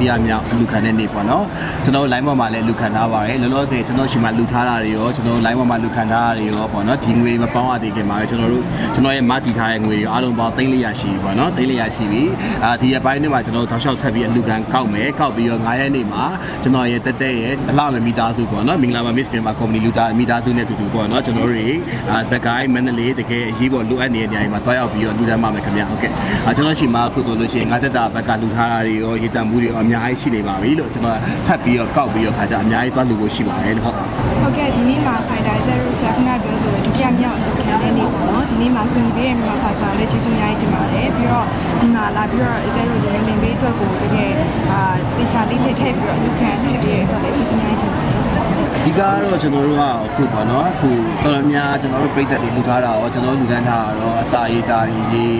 တိယမြောက်အလူခံတဲ့နေ့ပေါ့နော်ကျွန်တော် line ပေါ်မှာလည်းလူခံထားပါတယ်လောလောဆယ်ကျွန်တော်ရှိမှလူထားတာတွေရောကျွန်တော် line ပေါ်မှာလူခံထားတာတွေရောပေါ့နော်ဒီငွေတွေမပေါင်းရသေးခင်မှာပဲကျွန်တော်တို့ကျွန်တော်ရဲ့မတည်ထားတဲ့ငွေတွေအားလုံးပေါင်း300ရှိပြီပေါ့နော်300ရှိပြီအာဒီရက်ပိုင်းတွေမှာကျွန်တော်တောက်လျှောက်ထပ်ပြီးအလူခံကောက်မယ်ကောက်ပြီးတော့9ရက်နေ့မှာကျွန်တော်ရဲ့တက်တက်ရဲ့အလှမမိသားစုပေါ့နော်မင်္ဂလာပါ Miss Pimpa Company လူသားမိသားစုနဲ့တူတူပေါ့နော်ကျွန်တော်တို့တွေအာဇကိုင်းမန္တလေးတကယ်အရေးပေါ်လိုအပ်နေတဲ့နေရာတွေမှာတွားရောက်ပြီးတော့လူတန်းပါမယ်ခင်ဗျာဟုတ်ကဲ့အာကျွန်တော်ရှိမှအခုဆိုလို့ရှိရင်ငါတက်တာဘက်ကလူထားတာတွေရောရေတံမှုတွေရောအများကြီးရှိနေပါပြီလို့ကျွန်တော်ထပ်ပြီးတော့ကောက်ပြီးတော့ခါကြအများကြီးတွားလူဖို့ရှိပါတယ်လို့ဟုတ်ဟုတ်ကဲ့ဒီနေ့မှာဆိုရင်ဒါတဲ့ရိုဆရာခဏပြောလို့ဒုတိယမြောက်အလုပ်ခံတဲ့နေ့ပေါ့နော်ဒီနေ့မှာခွင့်ပြုပေးရမှာပါစားလည်းကျေးဇူးအများကြီးတင်ပါတယ်ပြီးတော့ဒီမှာလာပြီးတော့တဲ့ရိုဒီလင်ပေးအတွက်ကိုတကယ်အာတေချာလေးထည့်ထည့်ပြီးတော့အလုပ်ခံထည့်ပြီးတော့လည်းကျေးဇူးအများကြီးတင်ပါတယ် အဓိကတော့ကျွန်တော်တို့ကအခုပေါ့နော်အခုတော်တော်များကျွန်တော်တို့ပြည်သက်တွေလူထားတာရောကျွန်တော်တို့လူတန်းထားတာရောအစာရေးစားရေးရေး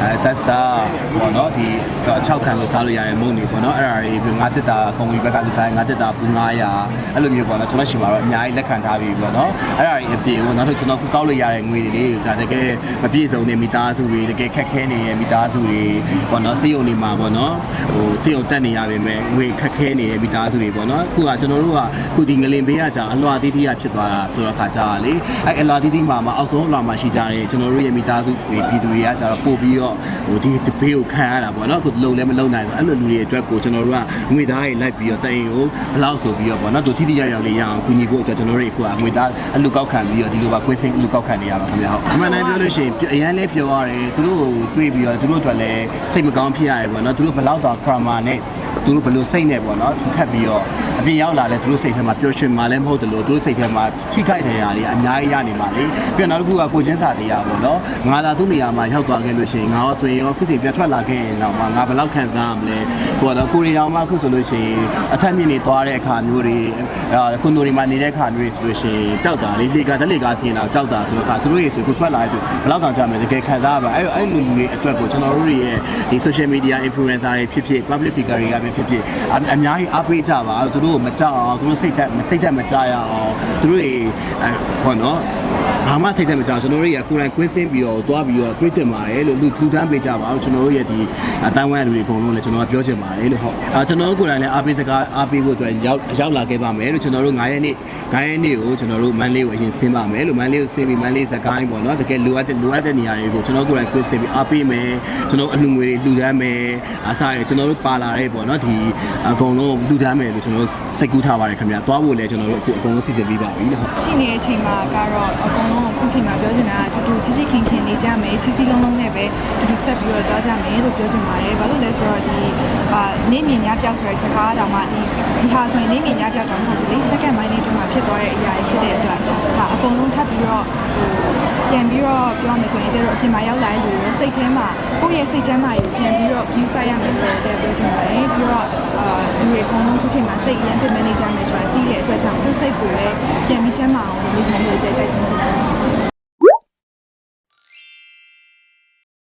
အဲသက်စားပေါ့နော်ဒီ6ခံလို့စားလို့ရတဲ့မုန့်တွေပေါ့နော်အဲ့ဒါတွေပြီးငါတက်တာကွန်ပီဘက်ကလူထားငါတက်တာဘူး900အဲ့လိုမျိုးပေါ့နော်ကျွန်တော်ရှိမှာတော့အများကြီးလက်ခံထားပြီပေါ့နော်အဲ့ဒါတွေအပြင်ကိုနောက်ထပ်ကျွန်တော်ခုကောက်လို့ရတဲ့ငွေတွေလေးကိုじゃတကယ်မပြည့်စုံတဲ့မိသားစုတွေတကယ်ခက်ခဲနေတဲ့မိသားစုတွေပေါ့နော်စေယုံနေမှာပေါ့နော်ဟိုစေယုံတက်နေရပါမယ်ငွေခက်ခဲနေတဲ့မိသားစုတွေပေါ့နော်အခုကကျွန်တော်တို့ကခုဒီငလင်ဘေးကကကြာအလွာသီးသီးရဖြစ်သွားတာဆိုတော့ခါကြာလေအဲ့အလွာသီးသီးမှာမှအောက်ဆုံးအလွာမှာရှိကြတယ်ကျွန်တော်တို့ရဲ့မိသားစုပြည်သူတွေကကြာတော့ပို့ပြီးတော့ဟိုဒီတပေးကိုခံရတာပေါ့နော်အခုလုံလည်းမလုံနိုင်ဘူးအဲ့လိုလူတွေအတွက်ကိုကျွန်တော်တို့ကငွေသားတွေလိုက်ပြီးတော့တရင်ကိုဘလောက်ဆိုပြီးတော့ပေါ့နော်သူထိထိရရလေးရအောင်ကူညီဖို့အတွက်ကျွန်တော်တို့အခုကငွေသားအလူကောက်ခံပြီးတော့ဒီလိုပါခွင့်စင်အလူကောက်ခံနေရပါခင်ဗျာဟုတ်အမှန်တမ်းပြောလို့ရှိရင်အရန်လဲပြောရတယ်သူတို့တွေးပြီးတော့သူတို့အတွက်လည်းစိတ်မကောင်းဖြစ်ရတယ်ပေါ့နော်သူတို့ဘလောက်တော့ trauma နဲ့ သူတို့ဘယ်လိုစိတ်နဲ့ပေါ့နော်သူထပ်ပြီးတော့အပြင်ရောက်လာလဲသူတို့စိတ်ထဲမှာပျော်ရွှင်မှလည်းမဟုတ်တယ်လို့သူတို့စိတ်ထဲမှာထိခိုက်တဲ့နေရာတွေအများကြီးရနေပါလေပြီးတော့နောက်တစ်ခုကကိုချင်းစာတရားပေါ့နော်ငါသာသူ့နေရာမှာရောက်သွားခဲ့လို့ရှိရင်ငါရောဆိုရင်ရောခုချိန်ပြတ်ထွက်လာခဲ့ရင်တော့ငါဘယ်လောက်ခံစားရမလဲဟိုတော့ကိုရီတောင်မှအခုဆိုလို့ရှိရင်အထက်မြင့်နေသွားတဲ့အခါမျိုးတွေအဲကွန်ဒိုတွေမှာနေတဲ့အခါမျိုးတွေဆိုလို့ရှိရင်ကြောက်တာလေလေကတက်လေကားစီရင်တော့ကြောက်တာဆိုတော့အခါသူတို့ရေဆိုခုထွက်လာတဲ့သူဘယ်လောက်တောင်ကြမယ်တကယ်ခံစားရပါအဲ့အဲ့လူလူတွေအတွက်ကိုကျွန်တော်တို့ရဲ့ဒီ social media influencer တွေဖြစ်ဖြစ် public figure တွေကပဲဖြစ်ဖြစ်အအများကြီးအားပေးကြပါသူတို့ကိုမကြောက်အောင်သူတို့စိတ်ထက်စိတ်ထက်မကြရအောင်သူတို့ရေအဲဟောနော် ဘာမှစိတ်သက်မကြောက်ကျွန်တော်တို့ရကိုယ်တိုင်ကွင်းစင်းပြီးတော့သွားပြီးတော့တွေးတင်ပါတယ်လို့လူထူထမ်းပေးကြပါအောင်ကျွန်တော်တို့ရဲ့ဒီအတန်းဝိုင်းလူတွေအကုန်လုံးလည်းကျွန်တော်ကပြောချင်ပါတယ်လို့ဟုတ်အာကျွန်တော်တို့ကိုယ်တိုင်လည်းအားပေးစကားအားပေးဖို့အတွက်ရောက်ရောက်လာခဲ့ပါမယ်လို့ကျွန်တော်တို့9ရက်နေ့9ရက်နေ့ကိုကျွန်တော်တို့မန်လေးကိုအရင်ဆင်းပါမယ်လို့မန်လေးကိုဆင်းပြီးမန်လေးစကိုင်းပေါ့နော်တကယ်လိုအပ်တဲ့လိုအပ်တဲ့နေရာတွေကိုကျွန်တော်ကိုယ်တိုင်ကွင်းစင်းပြီးအားပေးမယ်ကျွန်တော်အလှငွေတွေလှူဒန်းမယ်အားစားရကျွန်တော်တို့ပါလာတဲ့ပေါ့နော်ဒီအကုန်လုံးလှူဒန်းမယ်လို့ကျွန်တော်တို့စိတ်ကူးထားပါတယ်ခင်ဗျာသွားဖို့လည်းကျွန်တော်တို့အခုအကုန်လုံးစီစဉ်ပြီးပါပြီလို့ဟုတ်ရှိနေတဲ့အချိန်မှာကတော့အကုန်လုံးအခုချိန်မှာပြောချင်တာကတူတူချစ်ချစ်ခင်ခင်နေကြမယ်စီစီလုံးလုံးနဲ့ပဲတူတူဆက်ပြီးတော့သွားကြမယ်လို့ပြောချင်ပါတယ်ဘာလို့လဲဆိုတော့ဒီအာနေမြင်ညပြောက်ဆိုတဲ့စကားတောင်မှဒီဒီဟာဆိုရင်နေမြင်ညပြောက်တော့မဟုတ်ဘူးလေစက္ကန့်ပိုင်းလေးတုန်းကဖြစ်သွားတဲ့အရာတွေဖြစ်တဲ့အတွက်ဒါအကုန်လုံးထပ်ပြီးတော့ဟိုပြန်ပြီးတော့ပြောရမယ်ဆိုရင်တို့အပြင်မှာရောက်လာတဲ့လူတွေစိတ်ထဲမှာကိုယ့်ရဲ့စိတ်ချမ်းသာရေးပြန်ပြီးတော့ view ဆိုင်ရမယ်လို့တဲ့ပြောချင်ပါတယ်ပြီးတော့အာလူတွေအကုန်လုံးခုချိန်မှာစိတ်အရင်ပြ manage ရမယ်ဆိုတာသိတဲ့အတွက် ကြောင့်ကိုယ်စိတ်ကိုလည်းပြန်ပြီးချမ်းသာအော